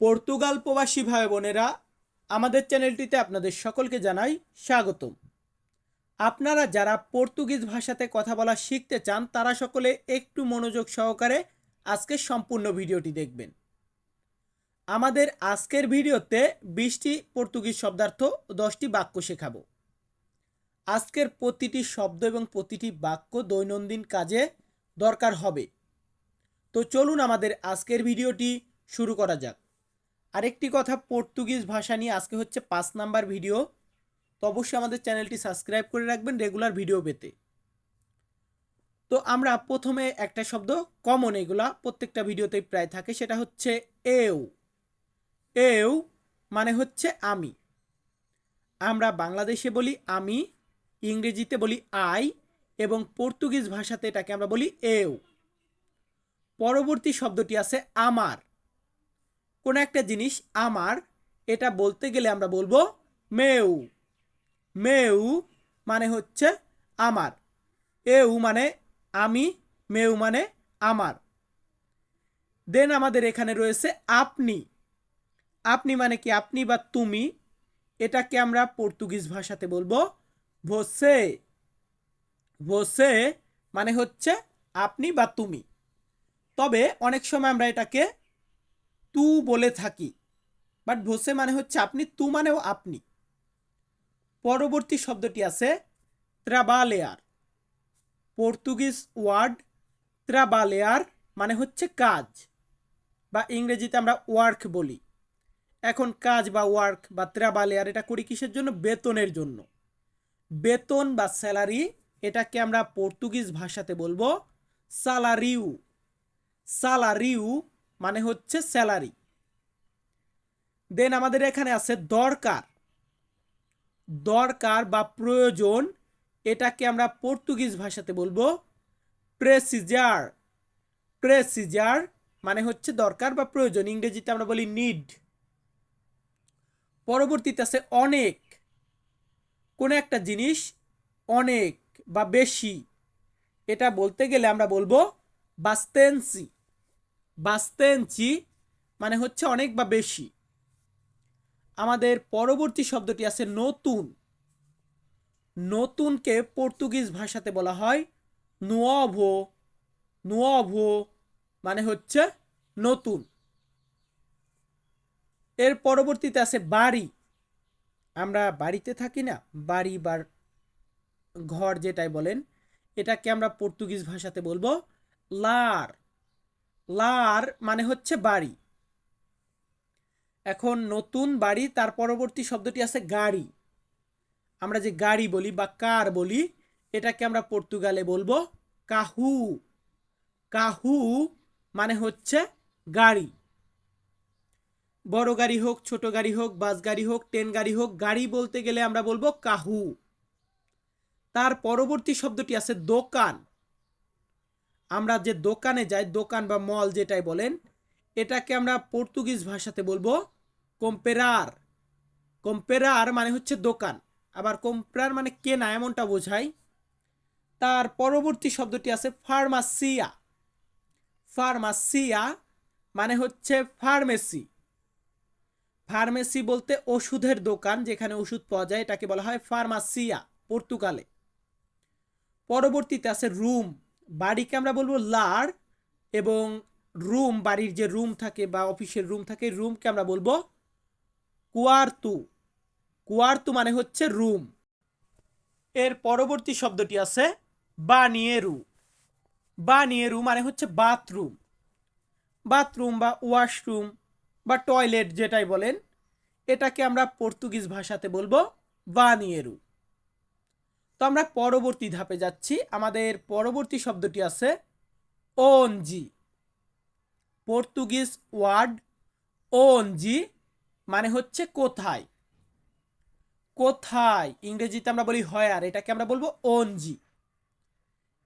Portugal প্রবাসী ভাই বোনেরা, আমাদের চ্যানেলটিতে আপনাদের সকলকে জানাই স্বাগতম। আপনারা যারা পর্তুগিজ ভাষাতে কথা বলা শিখতে চান, তারা সকলে একটু মনোযোগ সহকারে আজকের সম্পূর্ণ ভিডিওটি দেখবেন। আমাদের আজকের ভিডিওতে বিশটি পর্তুগিজ শব্দার্থ, দশটি বাক্য শেখাবো। আজকের প্রতিটি শব্দ এবং প্রতিটি বাক্য দৈনন্দিন কাজে দরকার হবে। তো চলুন আমাদের আজকের ভিডিওটি শুরু করা যাক। আরেকটি কথা, পর্তুগিজ ভাষা নিয়ে আজকে হচ্ছে পাঁচ নাম্বার ভিডিও। তো অবশ্যই আমাদের চ্যানেলটি সাবস্ক্রাইব করে রাখবেন রেগুলার ভিডিও পেতে। তো আমরা প্রথমে একটা শব্দ কমন এগুলা প্রত্যেকটা ভিডিওতেই প্রায় থাকে, সেটা হচ্ছে এও। এও মানে হচ্ছে আমি। আমরা বাংলাদেশে বলি আমি, ইংরেজিতে বলি আই, এবং পর্তুগিজ ভাষাতে এটাকে আমরা বলি এও। পরবর্তী শব্দটি আছে আমার। কোনো একটা জিনিস আমার, এটা বলতে গেলে আমরা বলব মেউ। মেউ মানে হচ্ছে আমার। এউ মানে আমি, মেউ মানে আমার। দেন আমাদের এখানে রয়েছে আপনি। আপনি মানে কি? আপনি বা তুমি। এটাকে আমরা পর্তুগিজ ভাষাতে বলব ভোসে। ভোসে মানে হচ্ছে আপনি বা তুমি। তবে অনেক সময় আমরা এটাকে তু বলে থাকি। বাট ভোসে মানে হচ্ছে আপনি, তু মানেও আপনি। পরবর্তী শব্দটি আছে ত্রাবালেয়ার। পর্তুগিজ ওয়ার্ড ত্রাবালেয়ার মানে হচ্ছে কাজ। বা ইংরেজিতে আমরা ওয়ার্ক বলি। এখন কাজ বা ওয়ার্ক বা ত্রাবালেয়ার এটা করি কিসের জন্য? বেতনের জন্য। বেতন বা স্যালারি এটাকে আমরা পর্তুগিজ ভাষাতে বলব সালারিউ। সালারিউ মানে হচ্ছে স্যালারি। দেন আমাদের এখানে আছে দরকার। দরকার বা প্রয়োজন, এটাকে আমরা পর্তুগিজ ভাষাতে বলব প্রেসিজার। প্রেসিজার মানে হচ্ছে দরকার বা প্রয়োজন, ইংরেজিতে আমরা বলি নিড পরবর্তীতে আছে অনেক। কোনো একটা জিনিস অনেক বা বেশি, এটা বলতে গেলে আমরা বলব বাস্তেন্সি। বাস্তেন্সি মানে হচ্ছে অনেক বা বেশি। আমাদের পরবর্তী শব্দটি আছে নতুন। নতুনকে পর্তুগিজ ভাষাতে বলা হয় নুয়াভো নুয়াভো মানে হচ্ছে নতুন। এর পরবর্তীতে আছে বাড়ি। আমরা বাড়িতে থাকি না, বাড়ি বা ঘর যেটাই বলেন, এটাকে আমরা পর্তুগিজ ভাষাতে বলব লার লার মানে হচ্ছে বাড়ি। এখন নতুন বাড়ি, তার পরবর্তী শব্দটি আছে গাড়ি। আমরা যে গাড়ি বলি বা কার বলি, এটাকে আমরা পর্তুগালে বলব কাহু। কাহু মানে হচ্ছে গাড়ি। বড় গাড়ি হোক, ছোট গাড়ি হোক, বাস গাড়ি হোক, ট্রেন গাড়ি হোক, গাড়ি বলতে গেলে আমরা বলব কাহু। তার পরবর্তী শব্দটি আছে দোকান। আমরা যে দোকানে যাই, দোকান বা মল যেটাই বলেন, এটাকে আমরা পর্তুগিজ ভাষাতে বলব কম্পেরার। কম্পেরার মানে হচ্ছে দোকান। আবার কম্পেরার মানে কেনা, এমনটা বোঝায়। তার পরবর্তী শব্দটি আছে ফার্মাসিয়া। ফার্মাসিয়া মানে হচ্ছে ফার্মেসি। ফার্মেসি বলতে ওষুধের দোকান, যেখানে ওষুধ পাওয়া যায়, এটাকে বলা হয় ফার্মাসিয়া পর্তুগালে। পরবর্তীতে আছে রুম। বাড়িকে আমরা বলব লার এবং রুম, বাড়ির যে রুম থাকে বা অফিসের রুম থাকে, রুমকে আমরা বলব কুয়ারতু। কুয়ারতু মানে হচ্ছে রুম। এর পরবর্তী শব্দটি আছে বানিয়েরু। বানিয়েরু মানে হচ্ছে বাথরুম। বাথরুম বা ওয়াশরুম বা টয়লেট যেটাই বলেন, এটাকে আমরা পর্তুগিজ ভাষাতে বলব বানিয়েরু। তো আমরা পরবর্তী ধাপে যাচ্ছি। আমাদের পরবর্তী শব্দটি আছে ওনজি পর্তুগিজ ওয়ার্ড ওনজি মানে হচ্ছে কোথায়? কোথায়? ইংরেজিতে আমরা বলি হয়ার এটাকে আমরা বলব ওনজি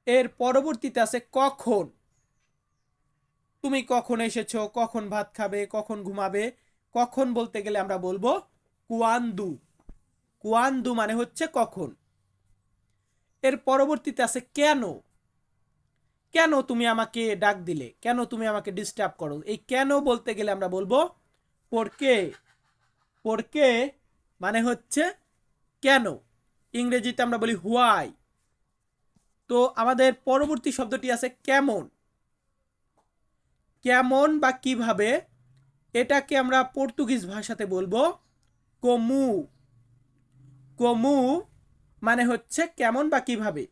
এর পরবর্তীতে আছে কখন? তুমি কখন এসেছ? কখন ভাত খাবে? কখন ঘুমাবে? কখন বলতে গেলে আমরা বলব কুয়ান্দু। কুয়ান্দু মানে হচ্ছে কখন? এর পরবর্তীতে আছে, কেন? কেন তুমি আমাকে ডাক দিলে? কেন তুমি আমাকে ডিস্টার্ব করো? এই কেন বলতে গেলে আমরা বলব পড়কে পড়কে মানে হচ্ছে, কেন? ইংরেজিতে আমরা বলি, হোয়াই? তো আমাদের পরবর্তী শব্দটি আছে, কেমন? কেমন বা কীভাবে? এটাকে আমরা পর্তুগিজ ভাষাতে বলব, কমু। কমু মানে হচ্ছে কেমন বা কীভাবে?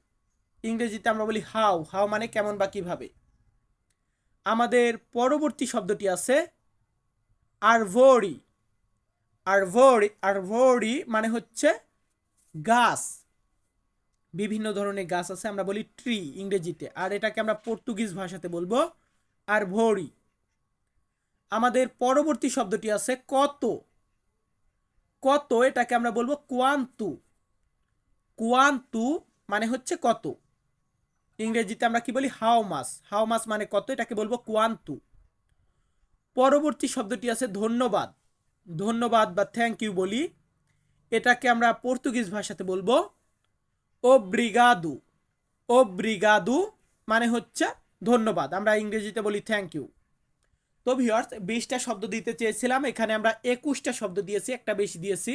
ইংরেজিতে আমরা বলি হাউ হাউ মানে কেমন বা কীভাবে? আমাদের পরবর্তী শব্দটি আছে আর ভরি আর আরভরি। আরভরি আরভরি মানে হচ্ছে গাছ। বিভিন্ন ধরনের গাছ আছে, আমরা বলি ট্রি ইংরেজিতে। আর এটাকে আমরা পর্তুগিজ ভাষাতে বলব আর আরভরি। আমাদের পরবর্তী শব্দটি আছে কত। কত এটাকে আমরা বলব কোয়ান্তু কোয়ান্তু মানে হচ্ছে কত? ইংরেজিতে আমরা কি বলি? হাও মাস। হাও মাস মানে কত? এটাকে বলব কোয়ান্তু পরবর্তী শব্দটি আছে ধন্যবাদ। ধন্যবাদ বা থ্যাংক ইউ বলি। এটাকে আমরা পর্তুগিজ ভাষাতে বলব ও ব্রিগাদু ও ওব্রিগাদু মানে হচ্ছে ধন্যবাদ। আমরা ইংরেজিতে বলি থ্যাংক ইউ। তো ভিওয়ার্স বিশটা শব্দ দিতে চেয়েছিলাম। এখানে আমরা একুশটা শব্দ দিয়েছি, একটা বেশি দিয়েছি।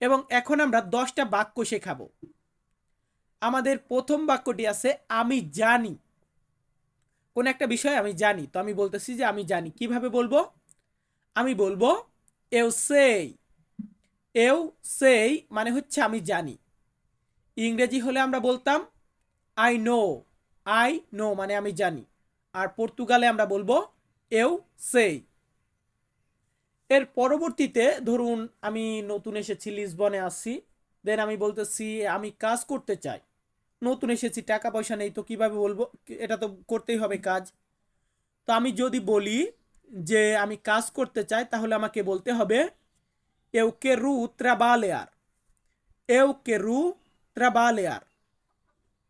এবং এখন আমরা দশটা বাক্য শেখাবো। আমাদের প্রথম বাক্যটি আছে, আমি জানি। কোন একটা বিষয় আমি জানি, তো আমি বলতেছি যে, আমি জানি। কীভাবে বলব? আমি বলব, এও সেই। এও সেই মানে হচ্ছে, আমি জানি। ইংরেজি হলে আমরা বলতাম, আই নো। আই নো মানে আমি জানি। আর পর্তুগালে আমরা বলব, এও সেই। এর পরবর্তীতে ধরুন আমি নতুন এসেছি, লিসবনে আসছি দেন আমি বলতেছি, আমি কাজ করতে চাই। নতুন এসেছি, টাকা পয়সা নেই, তো কীভাবে বলব? এটা তো করতেই হবে কাজ। তো আমি যদি বলি যে আমি কাজ করতে চাই, তাহলে আমাকে বলতে হবে এউ কে রু ত্রাবালেয়ার এও কে রু ত্রাবালেয়ার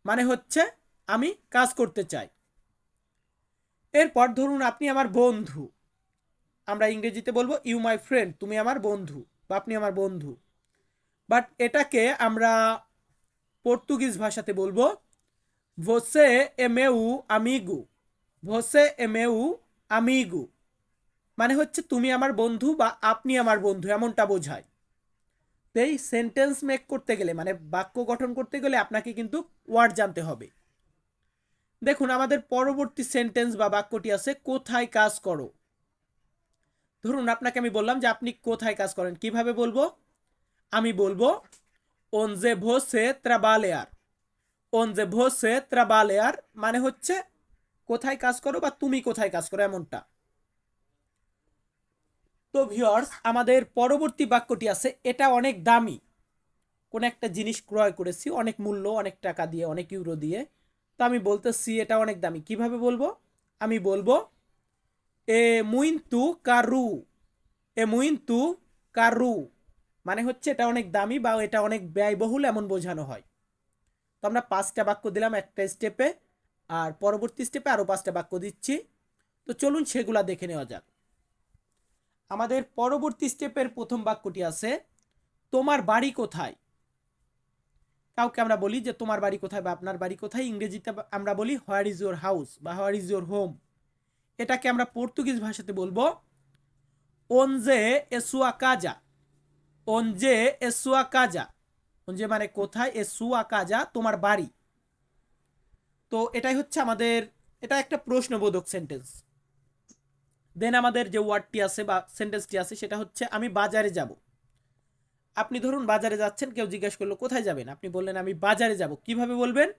মানে হচ্ছে আমি কাজ করতে চাই। এরপর ধরুন আপনি আমার বন্ধু। আমরা ইংরেজিতে বলব ইউ মাই ফ্রেন্ড তুমি আমার বন্ধু বা আপনি আমার বন্ধু। বাট এটাকে আমরা পর্তুগিজ ভাষাতে বলব ভোসে এমেউ আমিগু ভোসে এমেউ আমিগু মানে হচ্ছে তুমি আমার বন্ধু বা আপনি আমার বন্ধু, এমনটা বোঝায়। তো এই সেন্টেন্স মেক করতে গেলে মানে বাক্য গঠন করতে গেলে আপনাকে কিন্তু ওয়ার্ড জানতে হবে। দেখুন, আমাদের পরবর্তী সেন্টেন্স বা বাক্যটি আছে, কোথায় কাজ করো? ধরুন আপনাকে আমি বললাম যে আপনি কোথায় কাজ করেন, কীভাবে বলব? আমি বলব অনজে ভোসে ত্রাবালেয়ার অনজে ভোসে ত্রাবালেয়ার মানে হচ্ছে, কোথায় কাজ করো বা তুমি কোথায় কাজ করো এমনটা। তো ভিওর্স আমাদের পরবর্তী বাক্যটি আছে, এটা অনেক দামি। কোন একটা জিনিস ক্রয় করেছি, অনেক মূল্য, অনেক টাকা দিয়ে, অনেক ইউরো দিয়ে। তো আমি বলতেছি, এটা অনেক দামি। কীভাবে বলব? আমি বলব এ মুইন্তু কারু এ মুইন্তু কারু মানে হচ্ছে এটা অনেক দামি বা এটা অনেক ব্যয়বহুল এমন বোঝানো হয়। তো আমরা পাঁচটা বাক্য দিলাম একটা স্টেপে আর পরবর্তী স্টেপে আরও পাঁচটা বাক্য দিচ্ছি। তো চলুন সেগুলা দেখে নেওয়া যাক। আমাদের পরবর্তী স্টেপের প্রথম বাক্যটি আছে, তোমার বাড়ি কোথায়? কাউকে আমরা বলি যে, তোমার বাড়ি কোথায়? বা, আপনার বাড়ি কোথায়? ইংরেজিতে আমরা বলি হোয়ার ইজ ইউর হাউস বা হোয়ার ইজ ইউর হোম এটাকে আমরা পর্তুগিজ ভাষাতে বলব, ওনজে এসুয়া কাজা। ওনজে এসুয়া কাজা। ওনজে মানে কোথায়? এসুয়া কাজা, তোমার বাড়ি। তো এটাই হচ্ছে আমাদের, এটা একটা প্রশ্নবোধক সেন্টেন্স দেন আমাদের যে ওয়ার্ডটি আছে বা সেন্টেন্সটি আছে, সেটা হচ্ছে, আমি বাজারে যাব। আপনি ধরুন বাজারে যাচ্ছেন, কেউ জিজ্ঞেস করল, কোথায় যাবেন? আপনি বললেন, আমি বাজারে যাব। কীভাবে বলবেন?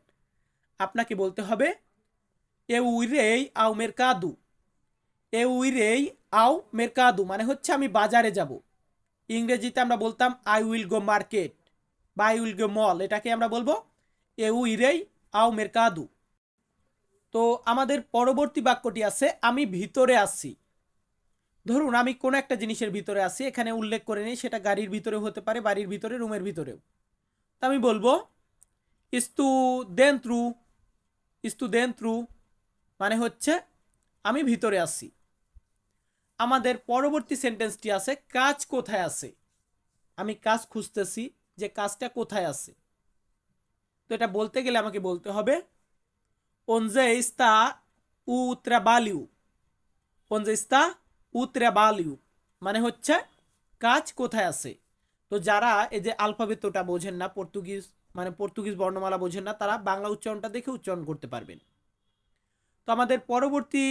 আপনাকে বলতে হবে এ উইরেই আউমের মেরকাদু। এ উইরেই আও মেরকাদু মানে হচ্ছে আমি বাজারে যাব। ইংরেজিতে আমরা বলতাম আই উইল গো মার্কেট বা আই উইল গো মল এটাকে আমরা বলব এ উইরেই আও মেরকাদু তো আমাদের পরবর্তী বাক্যটি আছে, আমি ভিতরে আসছি ধরুন, আমি কোনো একটা জিনিসের ভিতরে আছি, এখানে উল্লেখ করে নিই, সেটা গাড়ির ভিতরে হতে পারে, বাড়ির ভিতরে, রুমের ভিতরেও। তো আমি বলব ইস্তু দেন ত্রু ইস্তু দেন ত্রু মানে হচ্ছে, আমি ভিতরে আসছি আমাদের পরবর্তী সেন্টেন্সটি আছে, কাজ কোথায় আছে আমি কাজ খুঁজতেছি যে কাজটা কোথায় আছে তো এটা বলতে গেলে আমাকে বলতে হবে o trabalho? Onde está o trabalho? মানে হচ্ছে কাজ কোথায় আছে তো যারা এই যে আলফাবেতটা বোঝেন না, পর্তুগিজ মানে পর্তুগিজ বর্ণমালা বোঝেন না, তারা বাংলা উচ্চারণটা দেখে উচ্চারণ করতে পারবেন তো আমাদের পরবর্তী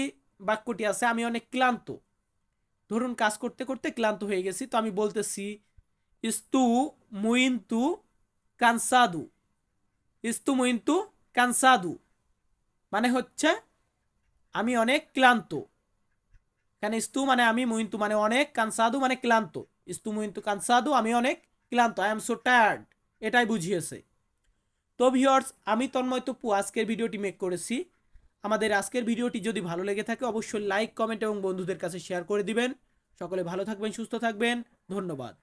বাক্যটি আছে, আমি অনেক ক্লান্ত ধরুন কাজ করতে করতে ক্লান্ত হয়ে গেছি, তো আমি বলতেছি, ইস্তু মুইন্তু কানসাদু। ইস্তু মুইন্তু কানসাদু মানে হচ্ছে আমি অনেক ক্লান্ত। এখানে ইস্তু মানে আমি, মুইন্তু মানে অনেক, কানসাদু মানে ক্লান্ত। ইস্তু, মুইন্তু, কানসাদু, আমি অনেক ক্লান্ত আই এম সো টায়ার্ড এটাই বুঝিয়েছে। তো ভিওর্স আমি তন্ময় তপু, আজকের ভিডিওটি মেক করেছি। আমাদের আজকের ভিডিওটি যদি ভালো লেগে থাকে, অবশ্যই লাইক কমেন্ট এবং বন্ধুদের কাছে শেয়ার করে দিবেন। সকলে ভালো থাকবেন, সুস্থ থাকবেন। ধন্যবাদ।